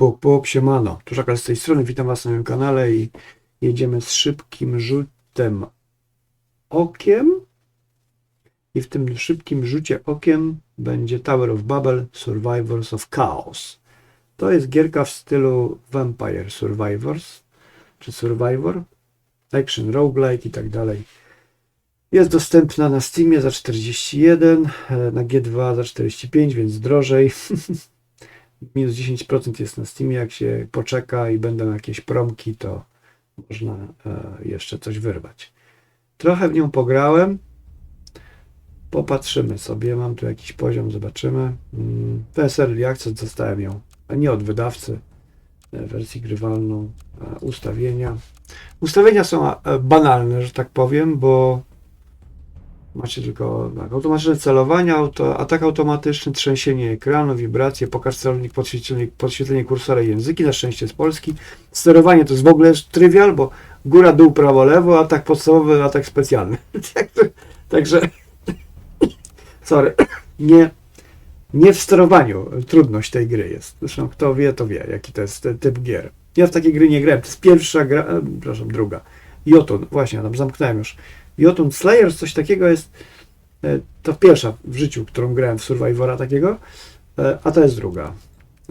Puk, puk, siemano. Tuszakal z tej strony, witam Was na moim kanale i jedziemy z szybkim rzutem okiem. I w tym szybkim rzucie okiem będzie Tower of Babel Survivors of Chaos. To jest gierka w stylu Vampire Survivors, czy Survivor, Action Roguelike i tak dalej. Jest dostępna na Steamie za 41, e, na G2 za 45, więc drożej. minus 10% jest na Steamie, jak się poczeka i będą jakieś promki, to można e, jeszcze coś wyrwać. Trochę w nią pograłem. Popatrzymy sobie, mam tu jakiś poziom, zobaczymy. Mm, jest early access, dostałem ją, a nie od wydawcy, e, wersję grywalną, ustawienia. Ustawienia są e, banalne, że tak powiem, bo Macie tylko tak, automatyczne celowanie, auto, atak automatyczny, trzęsienie ekranu, wibracje, pokaż celownik, podświetlenie, podświetlenie kursora języki, na szczęście z Polski. Sterowanie to jest w ogóle trywial, bo góra, dół, prawo, lewo, atak podstawowy, atak specjalny. Także- sorry, nie, nie w sterowaniu trudność tej gry jest. Zresztą kto wie, to wie, jaki to jest typ gier. Ja w takie gry nie grałem, to jest pierwsza gra, e, przepraszam, druga. Jotun, właśnie, tam zamknąłem już. Jotun Slayers, coś takiego jest, e, to pierwsza w życiu, którą grałem w Survivora takiego, e, a to jest druga.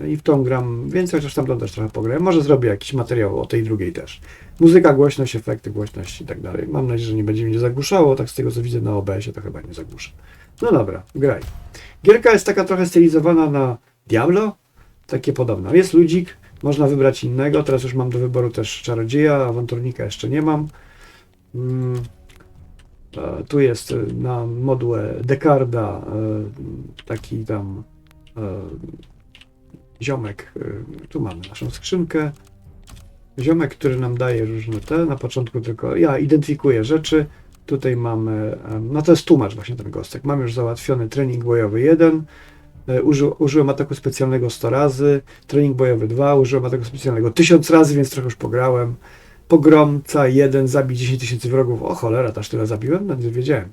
I w tą gram więcej, chociaż tamtą też trochę pograłem. Może zrobię jakiś materiał o tej drugiej też. Muzyka, głośność, efekty, głośność i tak dalej. Mam nadzieję, że nie będzie mnie zagłuszało, tak z tego co widzę na OBS-ie to chyba nie zagłuszę. No dobra, graj. Gierka jest taka trochę stylizowana na Diablo, takie podobne. Jest ludzik, można wybrać innego, teraz już mam do wyboru też czarodzieja, awanturnika jeszcze nie mam. Mm, Tu jest e, na modłę Dekarda e, taki tam e, ziomek. e, Tu mamy naszą skrzynkę. Ziomek, który nam daje różne te. Na początku tylko ja identyfikuję rzeczy. Tutaj mamy, e, no to jest tłumacz właśnie ten gostek. Mam już załatwiony trening bojowy 1. E, Uży, użyłem ataku specjalnego 100 razy, trening bojowy 2, użyłem ataku specjalnego 1000 razy, więc trochę już pograłem. Pogromca 1, zabij 10 tysięcy wrogów. O cholera, też tyle zabiłem? No nie wiedziałem.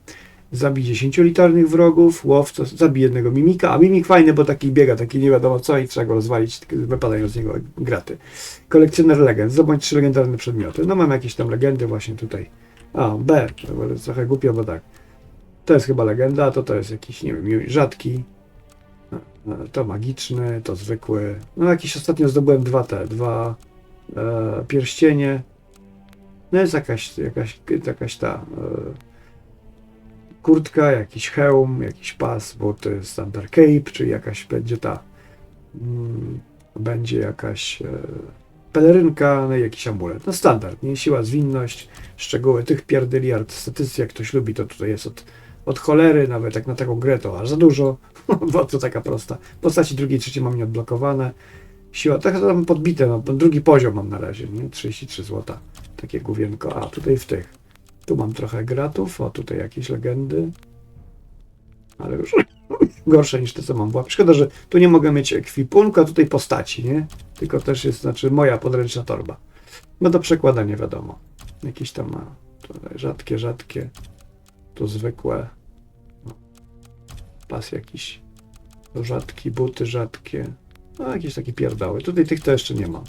Zabij 10 litarnych wrogów, łowca, zabij jednego mimika, a mimik fajny, bo taki biega, taki nie wiadomo co i trzeba go rozwalić, wypadają z niego graty. Kolekcjoner legend, zdobądź trzy legendarne przedmioty. No mam jakieś tam legendy właśnie tutaj. A, B, to jest trochę głupio, bo tak. To jest chyba legenda, to to jest jakiś, nie wiem, rzadki. A, a, To magiczny, to zwykły. No jakiś ostatnio zdobyłem dwa te, dwa e, pierścienie. No jest jakaś, jakaś, jakaś ta e, kurtka, jakiś hełm, jakiś pas, bo to jest standard cape, czy jakaś będzie ta mm, będzie jakaś e, pelerynka, no i jakiś amulet. No standard, nie? Siła, zwinność, szczegóły tych pierdyliard statystyk, jak ktoś lubi, to tutaj jest od, od cholery, nawet jak na taką grę to aż za dużo, bo to taka prosta. Postaci drugiej, trzeciej mam nieodblokowane. Siła, tak to tam podbite, no, drugi poziom mam na razie, nie? 33 zł. Takie główienko. A, tutaj w tych. Tu mam trochę gratów, o, tutaj jakieś legendy. Ale już gorsze niż te, co mam w. Szkoda, że tu nie mogę mieć ekwipunku, a tutaj postaci, nie? Tylko też jest, znaczy, moja podręczna torba. No do przekładania, wiadomo. Jakieś tam ma rzadkie, rzadkie. Tu zwykłe. Pas jakiś rzadki, buty rzadkie. No, jakieś takie pierdoły. Tutaj tych to jeszcze nie ma.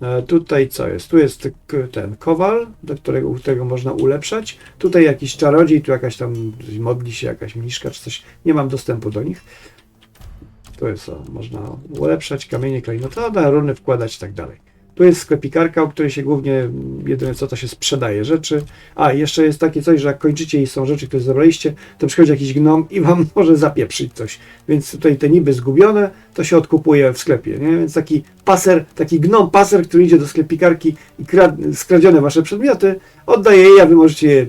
E, tutaj co jest? Tu jest ten kowal, do którego, którego można ulepszać. Tutaj jakiś czarodziej, tu jakaś tam modli się jakaś mniszka czy coś. Nie mam dostępu do nich. Tu jest o, można ulepszać kamienie, klejnoty, no, na runy wkładać i tak dalej. Tu jest sklepikarka, u której się głównie mm, jedyne co to się sprzedaje rzeczy. A, jeszcze jest takie coś, że jak kończycie i są rzeczy, które zebraliście, to przychodzi jakiś gnom i wam może zapieprzyć coś. Więc tutaj te niby zgubione, to się odkupuje w sklepie, nie? Więc taki paser, taki gnom paser, który idzie do sklepikarki i krad, skradzione wasze przedmioty, oddaje jej, a wy możecie je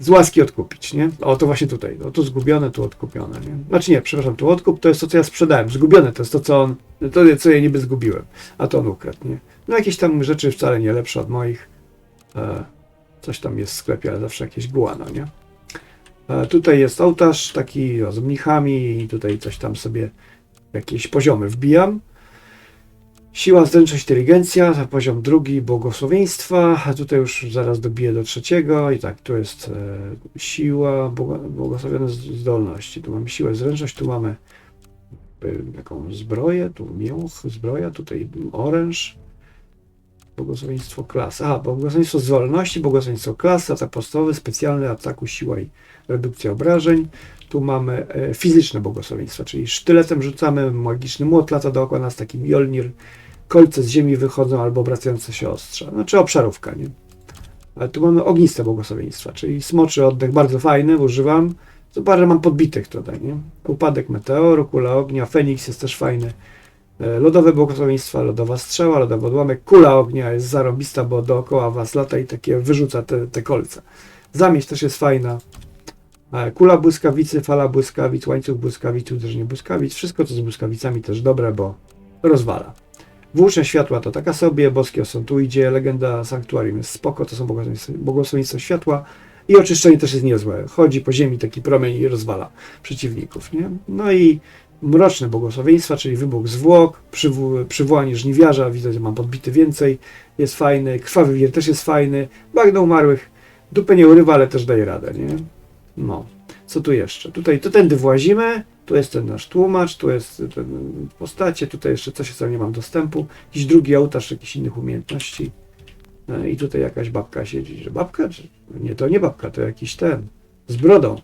z łaski odkupić, nie? O, to właśnie tutaj. O, tu zgubione, tu odkupione, nie? Znaczy nie, przepraszam, tu odkup to jest to, co ja sprzedałem. Zgubione to jest to, co on, to, co ja niby zgubiłem, a to on ukradł, nie? No jakieś tam rzeczy wcale nie lepsze od moich. E, coś tam jest w sklepie, ale zawsze jakieś guano, nie? E, tutaj jest ołtarz taki z mnichami i tutaj coś tam sobie jakieś poziomy wbijam. Siła, zręczność, inteligencja, poziom drugi, błogosławieństwa, tutaj już zaraz dobiję do trzeciego i tak, tu jest e, siła, błogo- błogosławione zdolności, tu mamy siłę, zręczność, tu mamy jaką zbroję, tu miąch, zbroja, tutaj oręż, błogosławieństwo klas. A, błogosławieństwo z wolności, błogosławieństwo klas, atak podstawowy, specjalny ataku, siła i redukcja obrażeń. Tu mamy e, fizyczne błogosławieństwa, czyli sztyletem rzucamy, magiczny młot lata dookoła nas, taki Mjolnir, kolce z ziemi wychodzą albo obracające się ostrza, znaczy obszarówka, nie? Ale tu mamy ogniste błogosławieństwa, czyli smoczy oddech, bardzo fajny, używam. To parę mam podbitych tutaj, nie? Upadek meteoru, kula ognia, Feniks jest też fajny. E, Lodowe błogosławieństwa, lodowa strzała, lodowy odłamek, kula ognia jest zarobista, bo dookoła was lata i takie wyrzuca te, te kolce. Zamieć też jest fajna. E, Kula błyskawicy, fala błyskawic, łańcuch błyskawic, uderzenie błyskawic, wszystko co z błyskawicami też dobre, bo rozwala. Włócznie światła to taka sobie, boskie osąd tu idzie, legenda sanktuarium jest spoko, to są błogosławieństwa światła i oczyszczenie też jest niezłe. Chodzi po ziemi taki promień i rozwala przeciwników, nie? No i mroczne błogosławieństwa, czyli wybuch zwłok, przywo- przywołanie żniwiarza, widzę, że mam podbity więcej, jest fajny, krwawy wir też jest fajny, bagno umarłych, dupę nie urywa, ale też daje radę, nie? No, co tu jeszcze? Tutaj, tu tędy włazimy, tu jest ten nasz tłumacz, tu jest ten postacie, tutaj jeszcze coś, co nie mam dostępu, jakiś drugi ołtarz jakichś innych umiejętności no i tutaj jakaś babka siedzi, że babka? Czy... Nie, to nie babka, to jakiś ten, z brodą,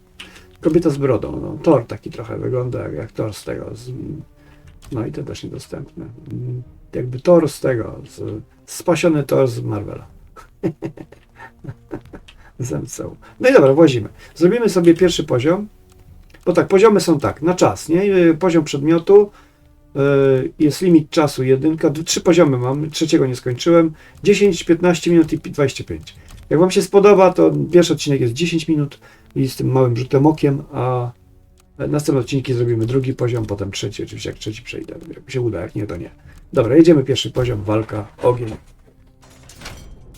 kobieta z brodą, no, Thor taki trochę wygląda jak, jak Thor z tego, z... no i to też niedostępne, jakby Thor z tego, z... spasiony Thor z Marvela. z MCU. No i dobra, włazimy. Zrobimy sobie pierwszy poziom, bo tak, poziomy są tak, na czas, nie? Y, Poziom przedmiotu, y, jest limit czasu jedynka, trzy poziomy mam, trzeciego nie skończyłem, 10, 15 minut i pi- 25. Jak Wam się spodoba, to pierwszy odcinek jest 10 minut i z tym małym rzutem okiem, a następne odcinki zrobimy drugi poziom, potem trzeci, oczywiście jak trzeci przejdę, jak się uda, jak nie, to nie. Dobra, jedziemy pierwszy poziom, walka, ogień.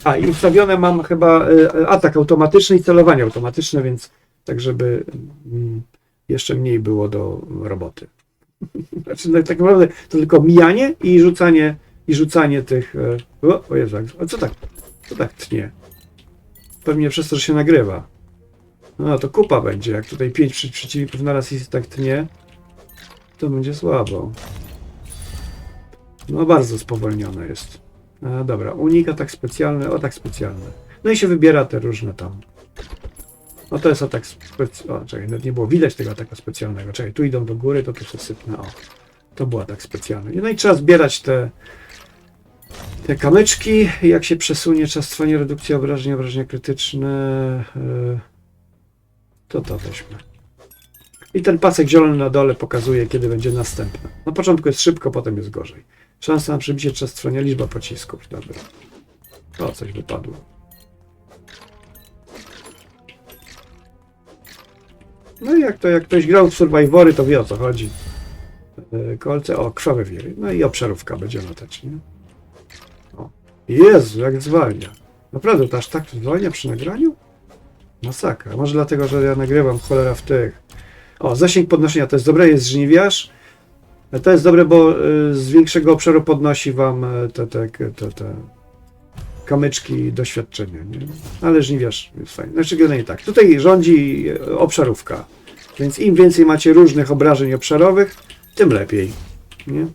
A, i ustawione mam chyba y, atak automatyczny i celowanie automatyczne, więc tak, żeby mm, jeszcze mniej było do roboty. Znaczy, no, tak naprawdę to tylko mijanie i rzucanie, i rzucanie tych. e, O, o Jezu, a co tak? Co tak tnie? Pewnie przez to, że się nagrywa. No to kupa będzie. Jak tutaj pięć przy, przeciwników naraz i tak tnie, to będzie słabo. No bardzo spowolnione jest. A, dobra, unik, atak specjalny, atak specjalny. No i się wybiera te różne tam. No to jest atak specjalny. O, czekaj, nawet nie było widać tego ataku specjalnego. Czekaj, tu idą do góry, to tu się sypnę. O, to był atak specjalny. No i trzeba zbierać te, te kamyczki. Jak się przesunie czas trwania redukcji obrażeń, obrażenia krytyczne. Yy, to to weźmy. I ten pasek zielony na dole pokazuje, kiedy będzie następne. Na początku jest szybko, potem jest gorzej. Szansa na przebicie czas trwania, liczba pocisków. Dobra. O, coś wypadło. No i jak to, jak ktoś grał w Survivory, to wie o co chodzi. Yy, Kolce, o, krwawe wiry. No i obszarówka będzie latać, nie? O. Jezu, jak zwalnia. Naprawdę, to aż tak zwalnia przy nagraniu? Masakra. Może dlatego, że ja nagrywam cholera w tych. O, zasięg podnoszenia to jest dobre, jest żniwiarz. E, To jest dobre, bo y, z większego obszaru podnosi wam e, te, te, te, te kamyczki doświadczenia, nie? Ale żniwiarz jest fajny. Znaczy generalnie tak. Tutaj rządzi e, obszarówka. Więc im więcej macie różnych obrażeń obszarowych, tym lepiej. Nie?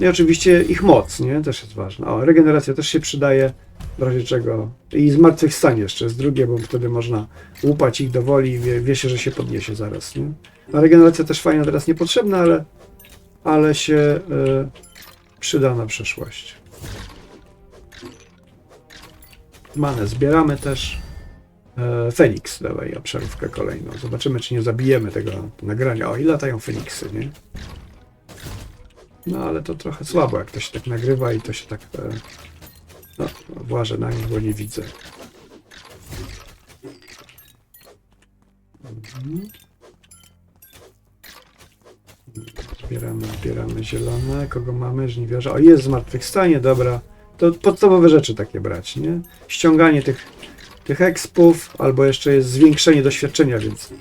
I oczywiście ich moc, nie? Też jest ważna. O, regeneracja też się przydaje, w razie czego. I zmartwychwstanie jeszcze jest drugie, bo wtedy można łupać ich do woli i wie, wie się, że się podniesie zaraz, nie? A regeneracja też fajna, teraz niepotrzebna, ale, ale się e, przyda na przyszłość. Manę zbieramy też. E, Feniks, dawaj obszarówkę kolejną. Zobaczymy, czy nie zabijemy tego nagrania. O, i latają Feniksy, nie? No, ale to trochę słabo, jak to się tak nagrywa i to się tak... E, no, włażę na nich, bo nie widzę. Mhm. Zbieramy, zbieramy zielone. Kogo mamy? Żniwiarza. O, jest zmartwychwstanie, dobra. To podstawowe rzeczy takie brać, nie? Ściąganie tych, tych expów, albo jeszcze jest zwiększenie doświadczenia, więc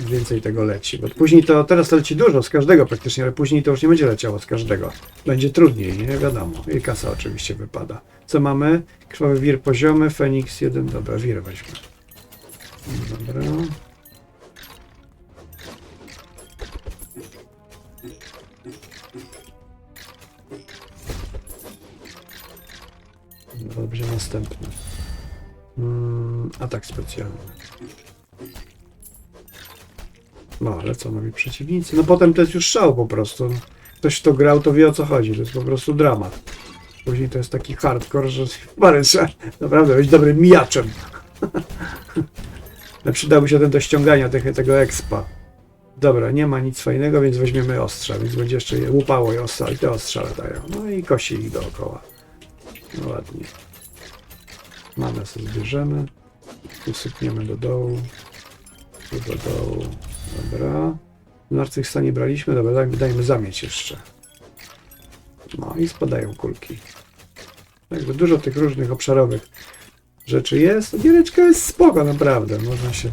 więcej tego leci. Bo później to, teraz to leci dużo z każdego praktycznie, ale później to już nie będzie leciało z każdego. Będzie trudniej, nie wiadomo. I kasa oczywiście wypada. Co mamy? Krwawy wir poziomy, Feniks 1, dobra, wir weźmy. Dobra. Będzie następny. Mm, atak specjalny. No, ale co nowi przeciwnicy? No potem to jest już szał po prostu. Ktoś kto grał, to wie o co chodzi. To jest po prostu dramat. Później to jest taki hardcore, że parę trzeba naprawdę być dobrym mijaczem. No, Przydałby się ten do ściągania tych, tego expa. Dobra, nie ma nic fajnego, więc weźmiemy ostrza, więc będzie jeszcze je łupało i ostrza, i te ostrza dają. No i kosi ich dookoła. No ładnie. Mamy sobie zbierzemy. Usypniemy do dołu. Do dołu. Dobra. Zmartwychwstanie braliśmy, dobra, dajmy, dajmy zamieć jeszcze. No i spadają kulki. Także dużo tych różnych obszarowych rzeczy jest. Giereczka jest spoko, naprawdę. Można się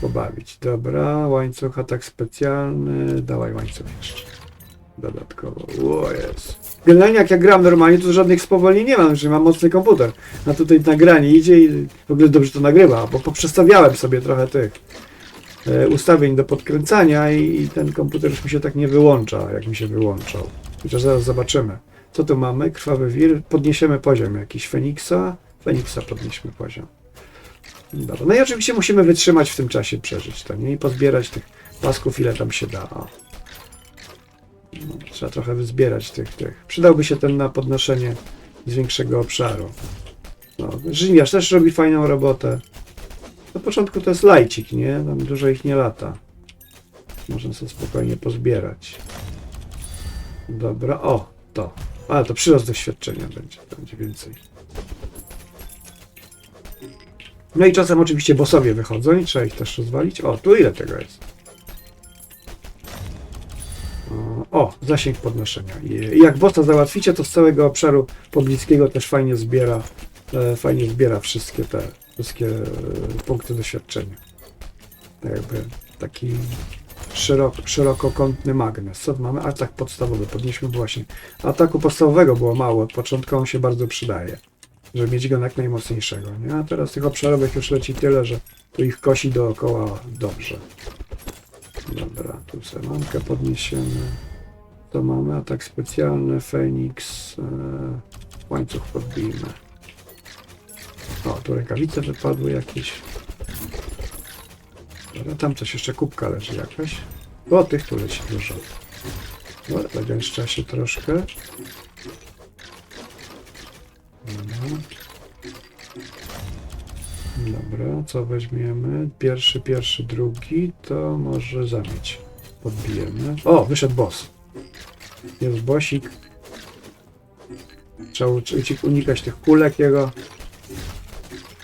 pobawić. Dobra, łańcuch, atak specjalny. Dawaj łańcuch jeszcze. Dodatkowo. O jest. Generalnie jak ja gram normalnie, to żadnych spowolnień nie mam, że mam mocny komputer. A tutaj nagranie idzie i w ogóle dobrze to nagrywa, bo poprzestawiałem sobie trochę tych e, ustawień do podkręcania i, i ten komputer już mi się tak nie wyłącza, jak mi się wyłączał. Chociaż zaraz zobaczymy. Co tu mamy? Krwawy wir. Podniesiemy poziom jakiś Feniksa. Feniksa podnieśmy poziom. Dobra. No i oczywiście musimy wytrzymać w tym czasie, przeżyć to, nie? I pozbierać tych pasków, ile tam się da. O. No, trzeba trochę wyzbierać tych, tych. Przydałby się ten na podnoszenie z większego obszaru. No, też robi fajną robotę. Na początku to jest lajcik, nie? Tam dużo ich nie lata. Można sobie spokojnie pozbierać. Dobra, o, to. Ale to przyrost doświadczenia będzie, będzie więcej. No i czasem oczywiście bossowie wychodzą i trzeba ich też rozwalić. O, tu ile tego jest? O, zasięg podnoszenia. I jak bossa załatwicie, to z całego obszaru pobliskiego też fajnie zbiera, e, fajnie zbiera wszystkie te, wszystkie e, punkty doświadczenia. Tak jakby taki szerok, szerokokątny magnes. Co mamy? Atak podstawowy. Podnieśmy właśnie. Ataku podstawowego było mało. Początkowo on się bardzo przydaje. Żeby mieć go jak najmocniejszego. Nie? A teraz tych obszarowych już leci tyle, że tu ich kosi dookoła dobrze. Dobra, tu semankę podniesiemy. To mamy atak specjalny, Feniks, e, łańcuch podbijmy. O, tu rękawice wypadły jakieś. Dobra, tam coś jeszcze kubka leży jakaś. O, tych tu leci dużo. Dobra, zagęszcza się troszkę. Dobra. Dobra, co weźmiemy? Pierwszy, pierwszy, drugi, to może zamieć. Podbijemy. O, wyszedł boss. Jest bosik. Trzeba unikać tych kulek jego.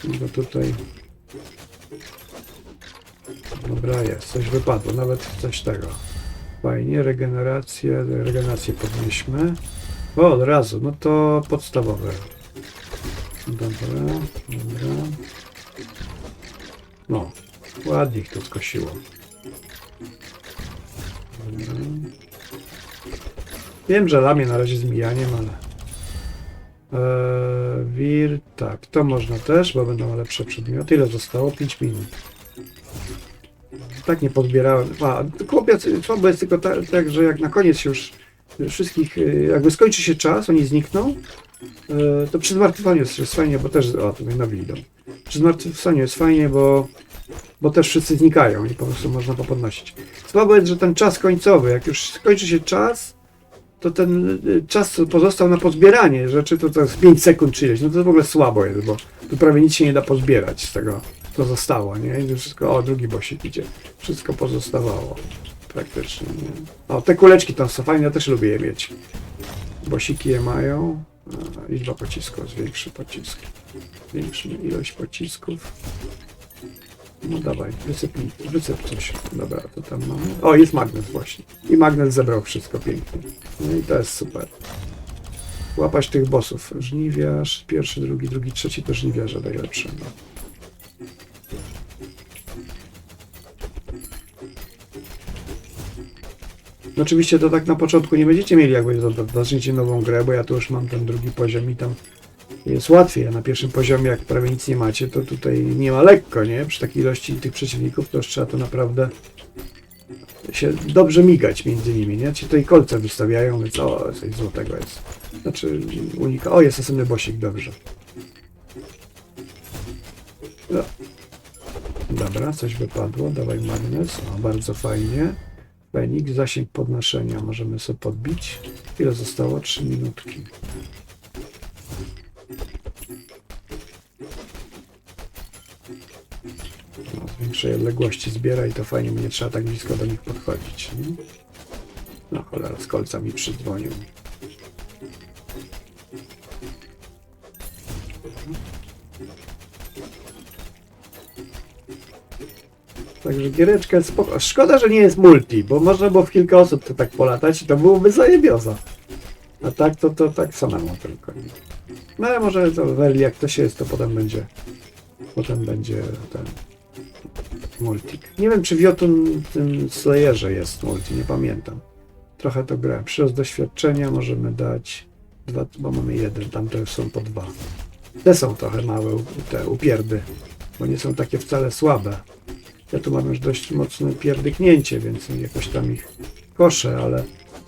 Bo tutaj... Dobra, jest. Coś wypadło, nawet coś tego. Fajnie, regenerację, regenerację podnieśmy. O, od razu, no to podstawowe. Dobra, dobra. No, ładnie ich to skosiło. Dobra. Wiem, że lamię na razie z mijaniem, ale... Eee, wir, tak, to można też, bo będą lepsze przedmioty. Ile zostało? 5 minut. Tak nie podbierałem. A, kłopiec, słabo jest tylko tak, tak, że jak na koniec już wszystkich, y, jakby skończy się czas, oni znikną, e, to przy zmartwychwstaniu jest, fajnie, bo też, o tutaj nowi idą. Przy zmartwychwstaniu jest fajnie, bo, bo też wszyscy znikają i po prostu można popodnosić. Słabo jest, że ten czas końcowy, jak już skończy się czas, to ten y, czas pozostał na pozbieranie rzeczy, to to jest 5 sekund czy ileś, no to w ogóle słabo jest, bo tu prawie nic się nie da pozbierać z tego, co zostało, nie? I wszystko, o, drugi bosik idzie. Wszystko pozostawało praktycznie, nie? O, te kuleczki tam są fajne, ja też lubię je mieć. Bosiki je mają. A, liczba pocisków, zwiększy pociski. Zwiększy ilość pocisków. No dawaj, wysyp, mi- wysyp coś. Dobra, to tam mamy. O, jest magnes właśnie. I magnes zebrał wszystko pięknie. No i to jest super. Łapać tych bossów. Żniwiarz, pierwszy, drugi, drugi, trzeci to żniwiarze najlepsze. No. Oczywiście to tak na początku nie będziecie mieli, za- zaczniecie nową grę, bo ja tu już mam ten drugi poziom i tam jest łatwiej, a na pierwszym poziomie, jak prawie nic nie macie, to tutaj nie ma lekko, nie? Przy takiej ilości tych przeciwników, to już trzeba to naprawdę się dobrze migać między nimi, nie? Ci tutaj kolce wystawiają, więc o, coś złotego jest. Znaczy, unika... O, jest następny bosik, dobrze. No. Dobra, coś wypadło, dawaj magnes, o, bardzo fajnie. Fenix, zasięg podnoszenia możemy sobie podbić. Ile zostało? 3 minutki. Większej odległości zbiera i to fajnie, bo nie trzeba tak blisko do nich podchodzić. Nie? No cholera, z kolca mi przydzwonił. Także giereczka jest spoko. Szkoda, że nie jest multi, bo można było w kilka osób to tak polatać i to byłoby zajebioza. A tak to, to tak samemu tylko. No ale może to w early jak to się jest, to potem będzie potem będzie ten multik. Nie wiem, czy w Jotun tym Slayerze jest multi, nie pamiętam. Trochę to grałem. Przyrost doświadczenia możemy dać dwa, bo mamy jeden, tamte są po dwa. Te są trochę małe, te upierdy, bo nie są takie wcale słabe. Ja tu mam już dość mocne pierdyknięcie, więc jakoś tam ich koszę, ale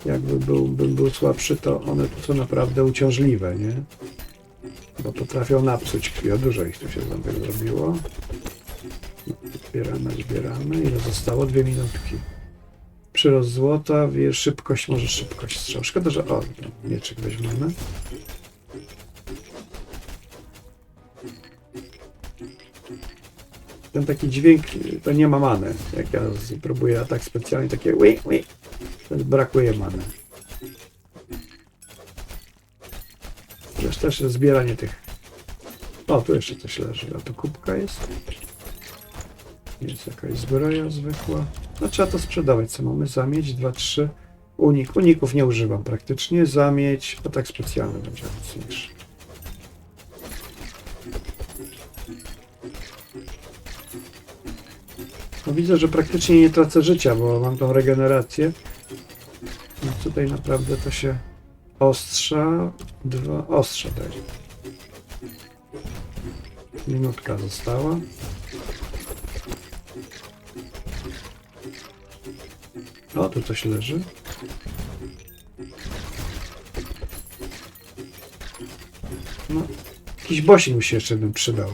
jakby był, bym był słabszy, to one tu są naprawdę uciążliwe, nie? Bo potrafią napsuć krwi. Dużo ich tu się znowu zrobiło. Zbieramy, zbieramy. Ile zostało? Dwie minutki. Przyrost złota, szybkość, może szybkość strzał. Szkoda, że... O, mieczyk weźmiemy. Ten taki dźwięk, to nie ma many. Jak ja próbuję atak specjalny, takie ui, ui, to brakuje many. Też zbieranie tych... O, tu jeszcze coś leży. A tu kubka jest? Jest jakaś zbroja zwykła. No trzeba to sprzedawać. Co mamy? Zamieć, 2, 3. Unik. Uników nie używam praktycznie. Zamieć. Atak specjalny będzie mocniejszy. No widzę, że praktycznie nie tracę życia, bo mam tą regenerację. Więc tutaj naprawdę to się ostrza. Dwa ostrza daje. Minutka została. O, tu coś leży. No, jakiś bosik mi się jeszcze bym przydał.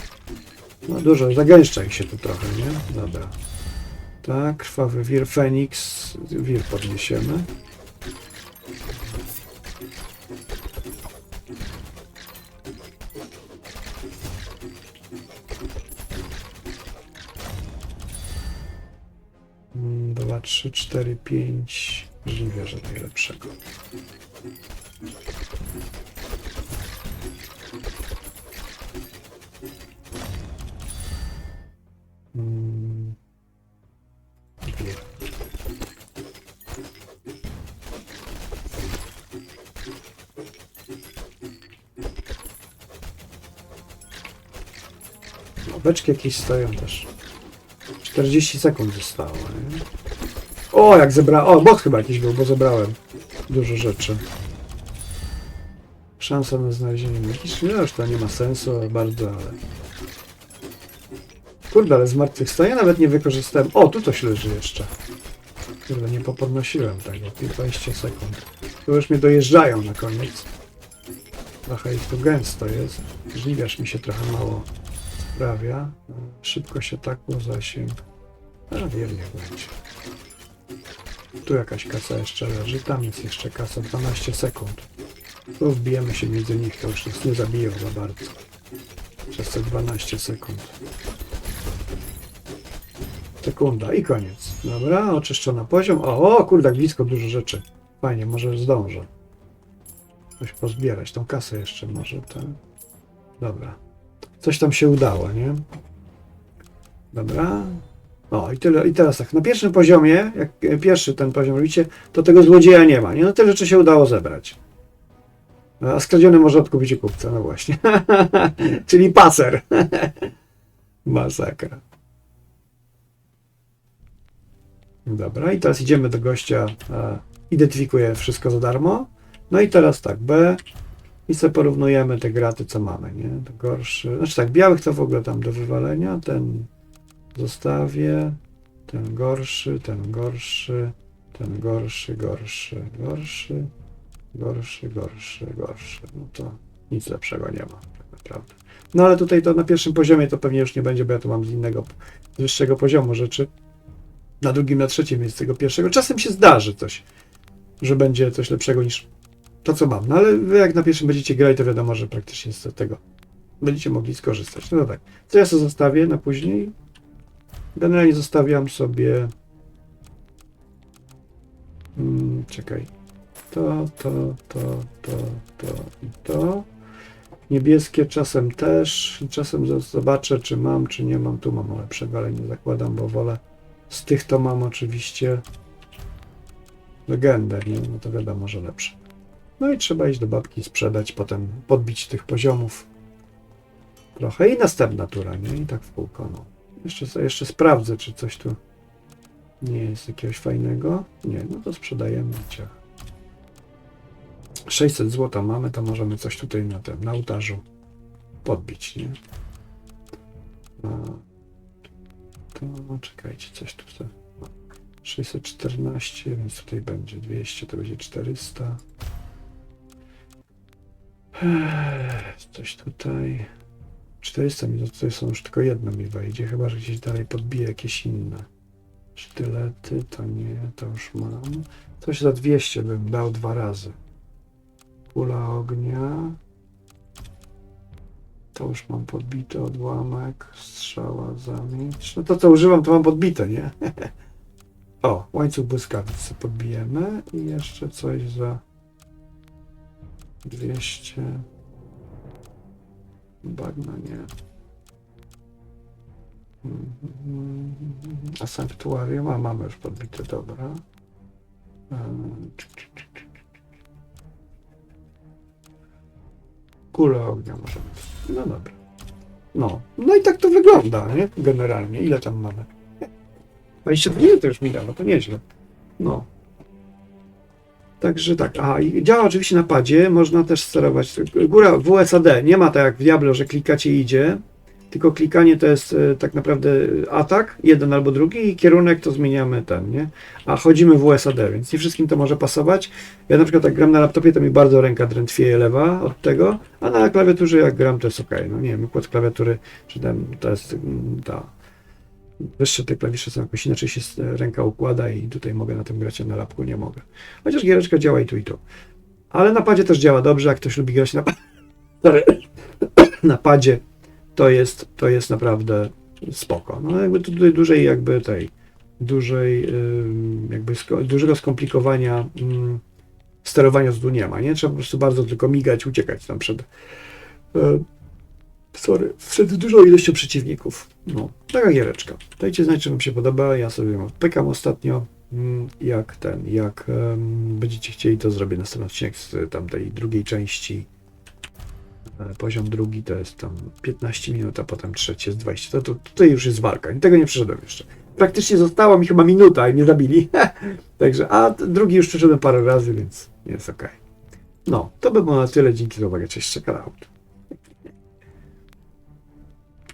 No dużo, zagęszcza się tu trochę, nie? Dobra. Tak, krwawy wir Feniks. Wir podniesiemy. Mm, Dwa, trzy, cztery, pięć. Żniwierze najlepszego. Mm. No, Beczki jakieś stoją też. 40 sekund zostało. Nie? O, jak zebra... O, bot chyba jakiś był, bo zebrałem dużo rzeczy. Szansa na znalezienie jakiś... No już to nie ma sensu bardzo, ale... Kurde, ale zmartwychwstania nawet nie wykorzystałem. O, tu coś leży jeszcze. Kurde, nie popodnosiłem tego. 20 sekund. Tu już mnie dojeżdżają na koniec. Trochę ich tu gęsto jest. Żliwiarz mi się trochę mało sprawia. Szybko się takło zasięg. A wiem, niech będzie. Tu jakaś kasa jeszcze leży. Tam jest jeszcze kasa. 12 sekund. Tu wbijemy się między nich, to już nas nie zabiją za bardzo. Przez te 12 sekund. Sekunda i koniec. Dobra, oczyszczona poziom. O, o kurde, blisko dużo rzeczy. Fajnie, może zdążę. Coś pozbierać. Tą kasę jeszcze może? Dobra. Coś tam się udało, nie? Dobra. O, i tyle. I teraz tak, na pierwszym poziomie, jak e, pierwszy ten poziom robicie, to tego złodzieja nie ma, nie? No tyle rzeczy się udało zebrać. A skradzione może odkupić u kupca, no właśnie. Czyli paser. Masakra. Dobra, i teraz idziemy do gościa. E, identyfikuję wszystko za darmo. No i teraz tak, B. I sobie porównujemy te graty, co mamy, nie? To gorszy. Znaczy tak, białych to w ogóle tam do wywalenia. Ten zostawię. Ten gorszy, ten gorszy, ten gorszy, gorszy, gorszy, gorszy, gorszy, gorszy. No to nic lepszego nie ma. prawda. No ale tutaj to na pierwszym poziomie to pewnie już nie będzie, bo ja tu mam z innego, z wyższego poziomu rzeczy. Na drugim, na trzecim jest tego pierwszego. Czasem się zdarzy coś, że będzie coś lepszego niż to, co mam. No ale wy jak na pierwszym będziecie grali, to wiadomo, że praktycznie z tego będziecie mogli skorzystać. No tak. Co ja sobie zostawię na później? Generalnie zostawiam sobie. Mm, czekaj. To, to, to, to, to i to. Niebieskie czasem też. Czasem zobaczę, czy mam, czy nie mam. Tu mam lepszego, ale nie zakładam, bo wolę. Z tych to mam oczywiście legendę, nie? No to wiadomo, że lepsze. No i trzeba iść do babki, sprzedać, potem podbić tych poziomów trochę i następna tura, nie? I tak w kółko, no. Jeszcze, jeszcze sprawdzę, czy coś tu nie jest jakiegoś fajnego. Nie, no to sprzedajemy ciach. 600 zł mamy, to możemy coś tutaj na tym, na ołtarzu podbić, nie? To no, czekajcie, coś tu chcę. 614, więc tutaj będzie 200, to będzie 400. Ech, Coś tutaj. 400 mi to tutaj są już tylko jedno mi wejdzie, chyba że gdzieś dalej podbiję jakieś inne. Sztylety to nie, to już mam. Coś za 200 bym dał dwa razy. Kula ognia. To już mam podbity odłamek, strzała zamieć. No to co używam, to mam podbite, nie? o, łańcuch błyskawic podbijemy i jeszcze coś za 200. Bagna nie. A sanktuarium, a mamy już podbite, dobra. Czyk. Kulę ognia możemy. No dobra. No. No i tak to wygląda, nie? Generalnie. Ile tam mamy? 22 minuty już minęło, to nieźle. No. Także tak. A działa oczywiście na padzie, można też sterować. Góra WSAD, nie ma tak jak w Diablo, że klikacie i idzie, tylko klikanie to jest e, tak naprawdę atak, jeden albo drugi i kierunek to zmieniamy ten, nie? A chodzimy w USAD, więc nie wszystkim to może pasować. Ja na przykład jak gram na laptopie, to mi bardzo ręka drętwieje lewa od tego, a na klawiaturze jak gram to jest ok. No nie wiem, układ klawiatury, czy tam to jest mm, ta wyższe te klawisze są jakoś inaczej się ręka układa i tutaj mogę na tym grać, a na lapku nie mogę. Chociaż giereczka działa i tu i tu. Ale na padzie też działa dobrze, jak ktoś lubi grać na, na padzie, to jest, to jest naprawdę spoko. No jakby tu tutaj dużej jakby tej, dużej jakby sko- dużego skomplikowania ym, sterowania z nie ma, nie? Trzeba po prostu bardzo tylko migać, uciekać tam przed e, sorry, przed dużą ilością przeciwników. No, taka giereczka. Dajcie znać, czy wam się podoba. Ja sobie ją pykam ostatnio. Mm, Jak ten, jak em, będziecie chcieli, to zrobię następny odcinek z tamtej drugiej części. E, Poziom drugi to jest tam 15 minut, a potem trzeci jest 20. To, to tutaj już jest walka. Tego nie przeszedłem jeszcze. Praktycznie została mi chyba minuta i mnie zabili. Także, a drugi już przeszedłem parę razy, więc jest ok. No, to by było na tyle. Dzięki za uwagę. Cześć, czekam out.